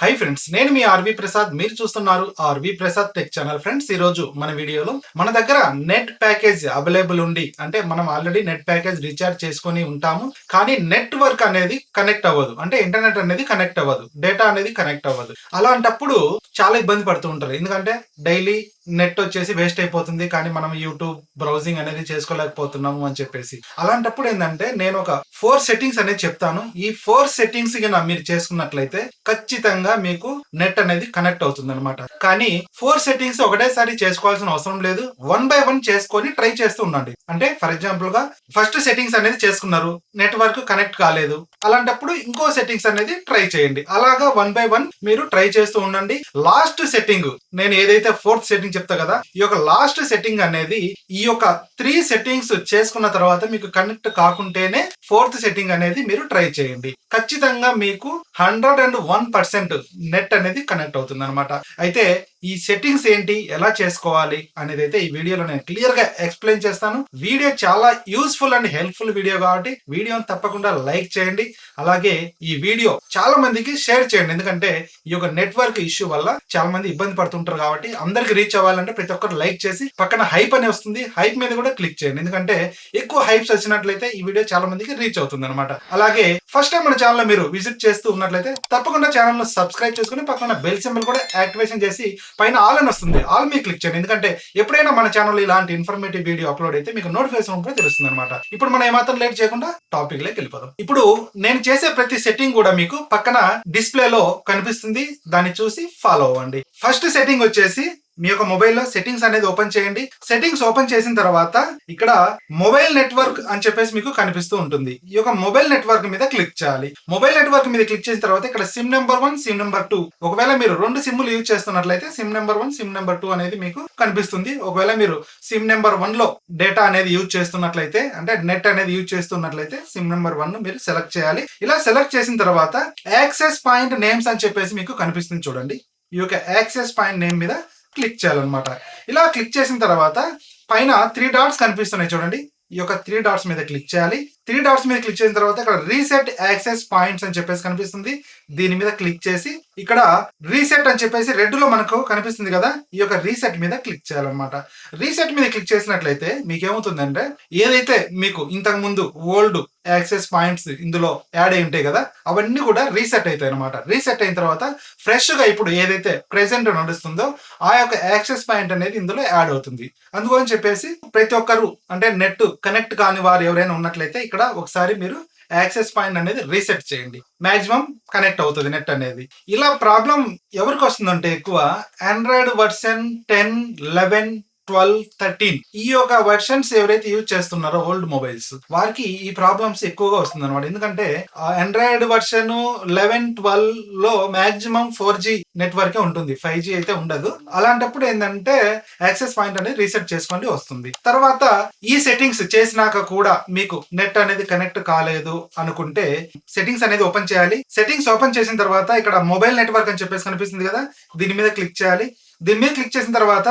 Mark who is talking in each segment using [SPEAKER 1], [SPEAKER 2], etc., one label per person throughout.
[SPEAKER 1] Hi friends నేను మీ RV Prasad మీరు చూస్తున్నారు RV Prasad tech channel friends ఈ రోజు మన వీడియోలో మన దగ్గర నెట్ ప్యాకేజ్ అవైలబుల్ ఉండి అంటే మనం ఆల్రెడీ నెట్ ప్యాకేజ్ రీఛార్జ్ చేసుకొని ఉంటాము. కానీ నెట్వర్క్ అనేది కనెక్ట్ అవ్వదు. అంటే ఇంటర్నెట్ అనేది కనెక్ట్ అవ్వదు. డేటా అనేది కనెక్ట్ అవ్వదు. అలాంటప్పుడు చాలా ఇబ్బంది పడుతూ ఉంటారు. ఎందుకంటే డైలీ నెట్ వచ్చేసి వేస్ట్ అయిపోతుంది. కానీ మనం యూట్యూబ్ బ్రౌజింగ్ అనేది చేసుకోలేకపోతున్నాము అని చెప్పేసి. అలాంటప్పుడు ఏంటంటే నేను ఒక ఫోర్ సెట్టింగ్స్ అనేది చెప్తాను. ఈ ఫోర్ సెట్టింగ్స్ కింద మీరు చేసుకున్నట్లయితే ఖచ్చితంగా మీకు నెట్ అనేది కనెక్ట్ అవుతుంది అనమాట కానీ ఫోర్ సెట్టింగ్స్ ఒకటేసారి చేసుకోవాల్సిన అవసరం లేదు. వన్ బై వన్ చేసుకొని ట్రై చేస్తూ ఉండండి. అంటే ఫర్ ఎగ్జాంపుల్గా ఫస్ట్ సెట్టింగ్స్ అనేది చేసుకున్నారు. నెట్వర్క్ కనెక్ట్ కాలేదు. అలాంటప్పుడు ఇంకో సెట్టింగ్స్ అనేది ట్రై చేయండి. అలాగా వన్ బై వన్ మీరు ట్రై చేస్తూ ఉండండి. లాస్ట్ సెట్టింగ్ నేను ఏదైతే ఫోర్త్ సెట్టింగ్ చెప్తా కదా ఈ యొక్క లాస్ట్ సెట్టింగ్ అనేది ఈ యొక్క త్రీ సెట్టింగ్స్ చేసుకున్న తర్వాత మీకు కనెక్ట్ కాకుంటేనే ఫోర్త్ సెట్టింగ్ అనేది మీరు ట్రై చేయండి. ఖచ్చితంగా మీకు hundred and one percent net అనేది కనెక్ట్ అవుతుంది అనమాట అయితే ఈ సెట్టింగ్స్ ఏంటి? ఎలా చేసుకోవాలి? అనేది అయితే ఈ వీడియోలో నేను క్లియర్గా ఎక్స్ప్లెయిన్ చేస్తాను. వీడియో చాలా యూస్ఫుల్ అండ్ హెల్ప్ఫుల్ వీడియో కాబట్టి వీడియోని తప్పకుండా లైక్ చేయండి. అలాగే ఈ వీడియో చాలా మందికి షేర్ చేయండి. ఎందుకంటే ఈ యొక్క నెట్వర్క్ ఇష్యూ వల్ల చాలా మంది ఇబ్బంది పడుతుంటారు కాబట్టి అందరికి రీచ్ అవ్వాలంటే ప్రతి ఒక్కరు లైక్ చేసి పక్కన హైప్ అని వస్తుంది. హైప్ మీద కూడా క్లిక్ చేయండి. ఎందుకంటే ఎక్కువ హైప్స్ వచ్చినట్లయితే ఈ వీడియో చాలా మందికి రీచ్ అవుతుంది అనమాట అలాగే ఫస్ట్ టైం మన ఛానల్ మీరు విజిట్ చేస్తూ ఉన్నట్లయితే తప్పకుండా ఛానల్ సబ్స్క్రైబ్ చేసుకుని పక్కన బెల్ సింబల్ కూడా యాక్టివేషన్ చేసి పైన ఆల్ అని వస్తుంది. ఆల్ మీ క్లిక్ చేయండి. ఎందుకంటే ఎప్పుడైనా మన ఛానల్ ఇలాంటి ఇన్ఫర్మేటివ్ వీడియో అప్లోడ్ అయితే మీకు నోటిఫికేషన్ కూడా తెలుస్తుంది అనమాట ఇప్పుడు మనం ఏమాత్రం లేట్ చేయకుండా టాపిక్లోకి వెళ్ళిపోదాం. ఇప్పుడు నేను చేసే ప్రతి సెట్టింగ్ కూడా మీకు పక్కన డిస్ప్లే లో కనిపిస్తుంది. దాన్ని చూసి ఫాలో అవ్వండి. ఫస్ట్ సెట్టింగ్ వచ్చేసి మీ యొక్క మొబైల్లో సెట్టింగ్స్ అనేది ఓపెన్ చేయండి. సెట్టింగ్స్ ఓపెన్ చేసిన తర్వాత ఇక్కడ మొబైల్ నెట్వర్క్ అని చెప్పేసి మీకు కనిపిస్తూ ఉంటుంది. ఈ యొక్క మొబైల్ నెట్వర్క్ మీద క్లిక్ చేయాలి. మొబైల్ నెట్వర్క్ మీద క్లిక్ చేసిన తర్వాత ఇక్కడ SIM number one SIM number two. ఒకవేళ మీరు రెండు సిమ్లు యూజ్ చేస్తున్నట్లయితే SIM number one SIM number two అనేది మీకు కనిపిస్తుంది. ఒకవేళ మీరు సిమ్ నెంబర్ వన్లో డేటా అనేది యూజ్ చేస్తున్నట్లయితే అంటే నెట్ అనేది యూజ్ చేస్తున్నట్లయితే సిమ్ నెంబర్ వన్ మీరు సెలెక్ట్ చేయాలి. ఇలా సెలెక్ట్ చేసిన తర్వాత యాక్సెస్ పాయింట్ నేమ్స్ అని చెప్పేసి మీకు కనిపిస్తుంది చూడండి. ఈ యొక్క యాక్సెస్ పాయింట్ నేమ్ మీద క్లిక్ చేయాలన్నమాట. ఇలా క్లిక్ చేసిన తర్వాత పైన త్రీ డాట్స్ కనిపిస్తున్నాయి చూడండి. ఈ యొక్క త్రీ డాట్స్ మీద క్లిక్ చేయాలి. త్రీ డాట్స్ మీద క్లిక్ చేసిన తర్వాత ఇక్కడ రీసెట్ యాక్సెస్ పాయింట్స్ అని చెప్పేసి కనిపిస్తుంది. దీని మీద క్లిక్ చేసి ఇక్కడ రీసెట్ అని చెప్పేసి రెడ్లో మనకు కనిపిస్తుంది కదా ఈ యొక్క రీసెట్ మీద క్లిక్ చేయాలన్నమాట. రీసెట్ మీద క్లిక్ చేసినట్లయితే మీకు ఏమవుతుందంటే ఏదైతే మీకు ఇంతకు ముందు ఓల్డ్ యాక్సెస్ పాయింట్స్ ఇందులో యాడ్ అయి ఉంటాయి కదా అవన్నీ కూడా రీసెట్ అవుతాయి అనమాట రీసెట్ అయిన తర్వాత ఫ్రెష్గా ఇప్పుడు ఏదైతే ప్రెసెంట్ నడుస్తుందో ఆ యొక్క యాక్సెస్ పాయింట్ అనేది ఇందులో యాడ్ అవుతుంది. అందుకని చెప్పేసి ప్రతి ఒక్కరు అంటే నెట్ కనెక్ట్ కాని వారు ఎవరైనా ఉన్నట్లయితే ఇక్కడ ఒకసారి మీరు యాక్సెస్ పాయింట్ అనేది రీసెట్ చేయండి. మాక్సిమం కనెక్ట్ అవుతుంది నెట్ అనేది. ఇలా ప్రాబ్లం ఎవరికి వస్తుందంటే ఎక్కువ? Android version ten eleven twelve thirteen. ఈ యొక్క వెర్షన్స్ ఎవరైతే యూజ్ చేస్తున్నారో ఓల్డ్ మొబైల్స్ వారికి ఈ ప్రాబ్లమ్స్ ఎక్కువగా వస్తుంది అనమాట ఎందుకంటే ఆండ్రాయిడ్ వర్షన్ లెవెన్ ట్వెల్వ్లో మాక్సిమం ఫోర్ జీ నెట్వర్క్ ఉంటుంది. ఫైవ్ జీ అయితే ఉండదు. అలాంటప్పుడు ఏంటంటే యాక్సెస్ పాయింట్ అనేది రీసెట్ చేసుకోండి వస్తుంది. తర్వాత ఈ సెట్టింగ్స్ చేసినాక కూడా మీకు నెట్ అనేది కనెక్ట్ కాలేదు అనుకుంటే సెట్టింగ్స్ అనేది ఓపెన్ చేయాలి. సెట్టింగ్స్ ఓపెన్ చేసిన తర్వాత ఇక్కడ మొబైల్ నెట్వర్క్ అని చెప్పేసి కనిపిస్తుంది కదా దీని మీద క్లిక్ చేయాలి. దీని మీద క్లిక్ చేసిన తర్వాత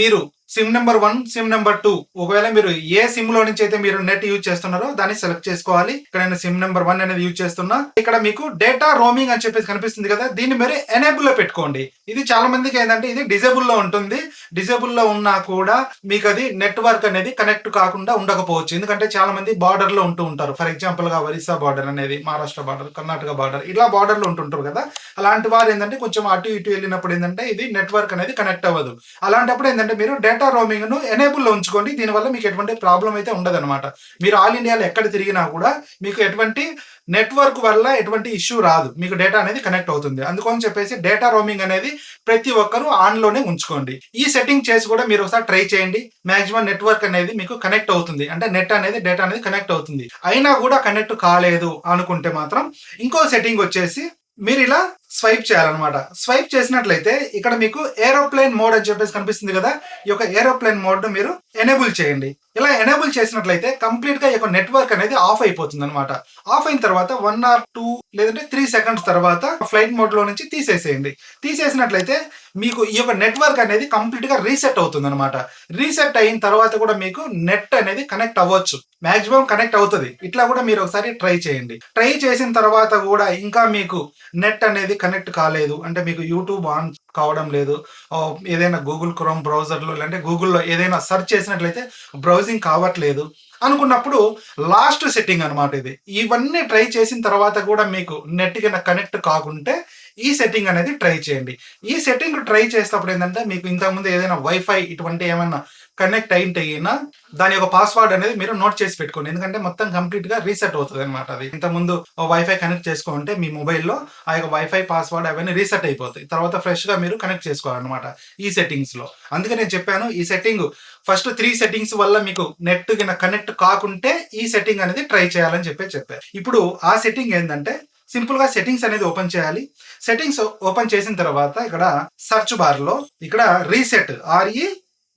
[SPEAKER 1] మీరు SIM number one SIM number two ఒకవేళ మీరు ఏ సిమ్లో నుంచి అయితే మీరు నెట్ యూజ్ చేస్తున్నారో దాన్ని సెలెక్ట్ చేసుకోవాలి. ఇక్కడ నేను సిమ్ నెంబర్ వన్ అనేది యూజ్ చేస్తున్నా ఇక్కడ మీకు డేటా రోమింగ్ అని చెప్పేసి కనిపిస్తుంది కదా దీన్ని మీరు ఎనేబుల్లో పెట్టుకోండి. ఇది చాలా మందికి ఏంటంటే ఇది డిజేబుల్లో ఉంటుంది. డిజేబుల్లో ఉన్నా కూడా మీకు అది నెట్వర్క్ అనేది కనెక్ట్ కాకుండా ఉండకపోవచ్చు. ఎందుకంటే చాలా మంది బార్డర్లో ఉంటూ ఉంటారు. ఫర్ ఎగ్జాంపుల్గా ఒరిస్సా బార్డర్ అనేది మహారాష్ట్ర బార్డర్ కర్ణాటక బార్డర్ ఇలా బార్డర్లో ఉంటుంటారు కదా. అలాంటి వారు ఏంటంటే కొంచెం అటు ఇటు వెళ్ళినప్పుడు ఏంటంటే ఇది నెట్వర్క్ అనేది కనెక్ట్ అవ్వదు. అలాంటప్పుడు ఏంటంటే మీరు డేటా రోమింగ్ను ఎనేబుల్లో ఉంచుకోండి. దీనివల్ల మీకు ఎటువంటి ప్రాబ్లం అయితే ఉండదన్నమాట. మీరు ఆల్ ఇండియాలో ఎక్కడ తిరిగినా కూడా మీకు ఎటువంటి నెట్వర్క్ వల్ల ఎటువంటి ఇష్యూ రాదు. మీకు డేటా అనేది కనెక్ట్ అవుతుంది. అందుకని చెప్పేసి డేటా రోమింగ్ అనేది ప్రతి ఒక్కరూ ఆన్లోనే ఉంచుకోండి. ఈ సెట్టింగ్ చేసి కూడా మీరు ఒకసారి ట్రై చేయండి. మాక్సిమం నెట్వర్క్ అనేది మీకు కనెక్ట్ అవుతుంది. అంటే నెట్ అనేది డేటా అనేది కనెక్ట్ అవుతుంది. అయినా కూడా కనెక్ట్ కాలేదు అనుకుంటే మాత్రం ఇంకో సెట్టింగ్ వచ్చేసి మీరు ఇలా స్వైప్ చేయాలన్నమాట. స్వైప్ చేసినట్లయితే ఇక్కడ మీకు ఏరోప్లేన్ మోడ్ అని చెప్పేసి కనిపిస్తుంది కదా ఈ యొక్క ఏరోప్లేన్ మోడ్ మీరు ఎనేబుల్ చేయండి. ఇలా ఎనేబుల్ చేసినట్లయితే కంప్లీట్గా ఈ యొక్క నెట్వర్క్ అనేది ఆఫ్ అయిపోతుంది అనమాట ఆఫ్ అయిన తర్వాత వన్ ఆర్ టూ లేదంటే త్రీ సెకండ్స్ తర్వాత ఫ్లైట్ మోడ్లో నుంచి తీసేసేయండి. తీసేసినట్లయితే మీకు ఈ యొక్క నెట్వర్క్ అనేది కంప్లీట్గా రీసెట్ అవుతుంది అనమాట రీసెట్ అయిన తర్వాత కూడా మీకు నెట్ అనేది కనెక్ట్ అవ్వచ్చు. మాక్సిమం కనెక్ట్ అవుతుంది. ఇట్లా కూడా మీరు ఒకసారి ట్రై చేయండి. ట్రై చేసిన తర్వాత కూడా ఇంకా మీకు నెట్ అనేది కనెక్ట్ కాలేదు. అంటే మీకు యూట్యూబ్ ఆన్ కావడం లేదు. ఏదైనా గూగుల్ క్రోమ్ బ్రౌజర్లో లేదంటే గూగుల్లో ఏదైనా సెర్చ్ చేసినట్లయితే బ్రౌజింగ్ కావట్లేదు. అనుకున్నప్పుడు లాస్ట్ సెట్టింగ్ అనమాట ఇది. ఇవన్నీ ట్రై చేసిన తర్వాత కూడా మీకు నెట్ కనెక్ట్ కాకుంటే ఈ సెట్టింగ్ అనేది ట్రై చేయండి. ఈ సెట్టింగ్ ట్రై చేసేటప్పుడు ఏంటంటే మీకు ఇంతకుముందు ఏదైనా వైఫై ఇటువంటి ఏమైనా కనెక్ట్ అయింటే అయినా దాని యొక్క పాస్వర్డ్ అనేది మీరు నోట్ చేసి పెట్టుకోండి. ఎందుకంటే మొత్తం కంప్లీట్గా రీసెట్ అవుతుంది అనమాట అది ఇంతకుముందు వైఫై కనెక్ట్ చేసుకుంటే మీ మొబైల్లో ఆ యొక్క వైఫై పాస్వర్డ్ అవన్నీ రీసెట్ అయిపోతాయి. తర్వాత ఫ్రెష్గా మీరు కనెక్ట్ చేసుకోవాలన్నమాట ఈ సెట్టింగ్స్లో. అందుకే నేను చెప్పాను ఈ సెట్టింగ్ ఫస్ట్ త్రీ సెట్టింగ్స్ వల్ల మీకు నెట్ కింద కనెక్ట్ కాకుంటే ఈ సెట్టింగ్ అనేది ట్రై చేయాలని చెప్పి చెప్పారు. ఇప్పుడు ఆ సెట్టింగ్ ఏంటంటే సింపుల్గా సెట్టింగ్స్ అనేది ఓపెన్ చేయాలి. సెట్టింగ్స్ ఓపెన్ చేసిన తర్వాత ఇక్కడ సర్చ్ బార్లో ఇక్కడ రీసెట్ ఆర్ఈ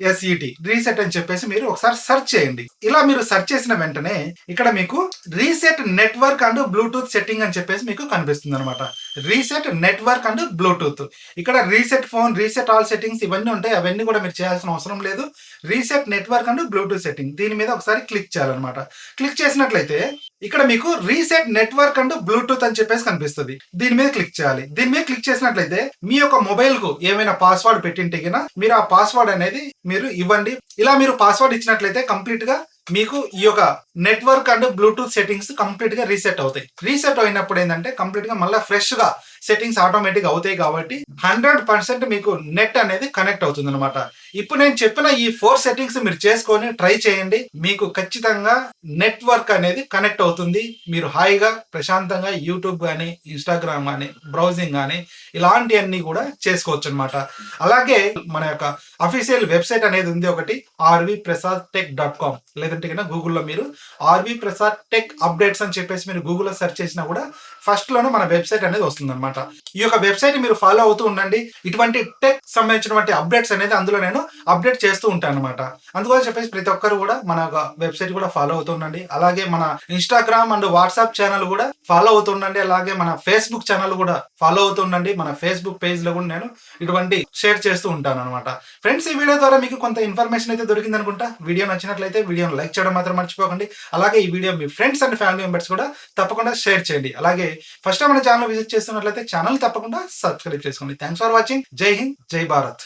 [SPEAKER 1] ఎస్ఈటి రీసెట్ అని చెప్పేసి మీరు ఒకసారి సెర్చ్ చేయండి. ఇలా మీరు సెర్చ్ చేసిన వెంటనే ఇక్కడ మీకు reset network and Bluetooth setting అని చెప్పేసి మీకు కనిపిస్తుంది అనమాట రీసెట్ నెట్వర్క్ అండ్ బ్లూటూత్. ఇక్కడ reset phone reset all settings ఇవన్నీ ఉంటాయి. అవన్నీ కూడా మీరు చేయాల్సిన అవసరం లేదు. Reset network and Bluetooth setting. దీని మీద ఒకసారి క్లిక్ చేయాలన్నమాట. క్లిక్ చేసినట్లయితే ఇక్కడ మీకు రీసెట్ నెట్వర్క్ అండ్ బ్లూటూత్ అని చెప్పేసి కనిపిస్తుంది. దీని మీద క్లిక్ చేయాలి. దీని మీద క్లిక్ చేసినట్లయితే మీ యొక్క మొబైల్కు ఏమైనా పాస్వర్డ్ పెట్టింటే మీరు ఆ పాస్వర్డ్ అనేది మీరు ఇవ్వండి. ఇలా మీరు పాస్వర్డ్ ఇచ్చినట్లయితే కంప్లీట్గా మీకు ఈ యొక్క నెట్వర్క్ అండ్ బ్లూటూత్ సెట్టింగ్స్ కంప్లీట్గా రీసెట్ అవుతాయి. రీసెట్ అయినప్పుడు ఏంటంటే కంప్లీట్గా మళ్ళీ ఫ్రెష్గా సెట్టింగ్స్ ఆటోమేటిక్ అవుతాయి కాబట్టి హండ్రెడ్ పర్సెంట్ మీకు నెట్ అనేది కనెక్ట్ అవుతుంది అనమాట ఇప్పుడు నేను చెప్పిన ఈ ఫోర్ సెట్టింగ్స్ మీరు చేసుకొని ట్రై చేయండి. మీకు ఖచ్చితంగా నెట్వర్క్ అనేది కనెక్ట్ అవుతుంది. మీరు హాయిగా ప్రశాంతంగా యూట్యూబ్ కానీ ఇన్స్టాగ్రామ్ కానీ బ్రౌజింగ్ కానీ ఇలాంటివన్నీ కూడా చేసుకోవచ్చు అనమాట అలాగే మన యొక్క అఫీషియల్ వెబ్సైట్ అనేది ఉంది ఒకటి RV Prasad tech dot com లేదంటే కన్నా గూగుల్లో మీరు ఆర్వి ప్రసాద్ టెక్ అప్డేట్స్ అని చెప్పేసి మీరు గూగుల్లో సెర్చ్ చేసినా కూడా ఫస్ట్లోనే మన వెబ్సైట్ అనేది వస్తుంది అనమాట ఈ యొక్క వెబ్సైట్ మీరు ఫాలో అవుతూ ఉండండి. ఇటువంటి టెక్ సంబంధించినటువంటి అప్డేట్స్ అనేది అందులో నేను అప్డేట్ చేస్తూ ఉంటాను అనమాట. అందుకోసం చెప్పేసి ప్రతి ఒక్కరు కూడా మన వెబ్సైట్ కూడా ఫాలో అవుతూ ఉండండి. అలాగే మన ఇన్స్టాగ్రామ్ అండ్ వాట్సాప్ ఛానల్ కూడా ఫాలో అవుతూ ఉండండి. అలాగే మన ఫేస్బుక్ ఛానల్ కూడా ఫాలో అవుతూ ఉండండి. మన ఫేస్బుక్ పేజ్లో కూడా నేను ఇటువంటి షేర్ చేస్తూ ఉంటాను అనమాట. ఫ్రెండ్స్ ఈ వీడియో ద్వారా మీకు కొంత ఇన్ఫర్మేషన్ అయితే దొరికింది అనుకుంటా. వీడియో నచ్చినట్లయితే వీడియోని లైక్ చేయడం మాత్రం మర్చిపోకండి. అలాగే ఈ వీడియో మీ ఫ్రెండ్స్ అండ్ ఫ్యామిలీ మెంబర్స్ కూడా తప్పకుండా షేర్ చేయండి. అలాగే ఫస్ట్ టైం మన ఛానల్ విజిట్ చేస్తున్నట్లయితే ఛానల్ తప్పకుండా సబ్స్క్రైబ్ చేసుకోండి. థ్యాంక్స్ ఫర్ వాచింగ్ జై హింద్ జై భారత్